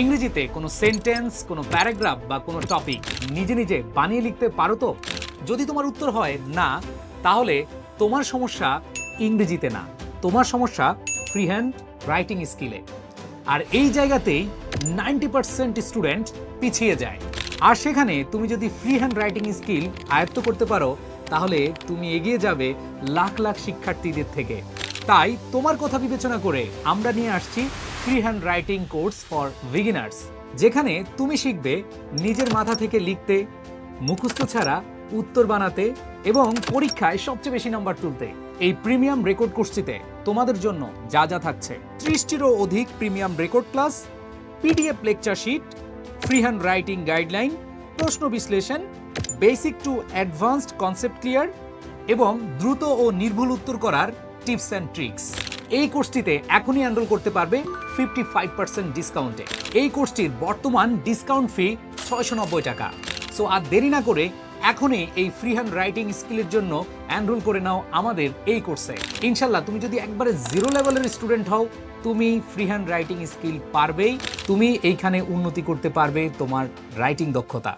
ইংরেজিতে কোনো সেন্টেন্স, কোনো প্যারাগ্রাফ বা কোনো টপিক নিজে নিজে বানিয়ে লিখতে পারো তো? যদি তোমার উত্তর হয় না, তাহলে তোমার সমস্যা ইংরেজিতে না। তোমার সমস্যা ফ্রি হ্যান্ড রাইটিং স্কিলে আর এই জায়গাতেই নাইনটি পার্সেন্ট স্টুডেন্ট পিছিয়ে যায়। আর সেখানে তুমি যদি ফ্রি হ্যান্ড রাইটিং স্কিল আয়ত্ত করতে পারো, তাহলে তুমি এগিয়ে যাবে লাখ লাখ শিক্ষার্থীদের থেকে। তাই তোমার কথা বিবেচনা করে আমরা নিয়ে আসছি free handwriting course for beginners যেখানে তুমি শিখবে নিজের মাথা থেকে লিখতে, মুখস্থ ছাড়া উত্তর বানাতে এবং পরীক্ষায় সবচেয়ে বেশি নাম্বার তুলতে। এই প্রিমিয়াম রেকর্ড কোর্সটিতে তোমাদের জন্য যা যা থাকছে। ত্রিশটিরও অধিক premium record class PDF lecture sheet free handwriting guideline প্রশ্ন বিশ্লেষণ basic to advanced concept clear এবং দ্রুত ও নির্ভুল উত্তর করার টিপস অ্যান্ড ট্রিক্স এই কোর্সটিতে এখনই এনরোল করতে পারবে ফিফটি ফাইভ পার্সেন্ট ডিসকাউন্টে এই কোর্সটির বর্তমান ডিসকাউন্ট ফি ছয়শো নব্বই টাকা। সো আর দেরি না করে এখনই এই ফ্রি হ্যান্ড রাইটিং স্কিলের জন্য এনরোল করে নাও আমাদের এই কোর্সে। ইনশাল্লাহ, তুমি যদি একবারে জিরো লেভেলের স্টুডেন্ট হও, তুমি ফ্রি হ্যান্ড রাইটিং স্কিল পারবেই। তুমি এইখানে উন্নতি করতে পারবে তোমার রাইটিং দক্ষতা।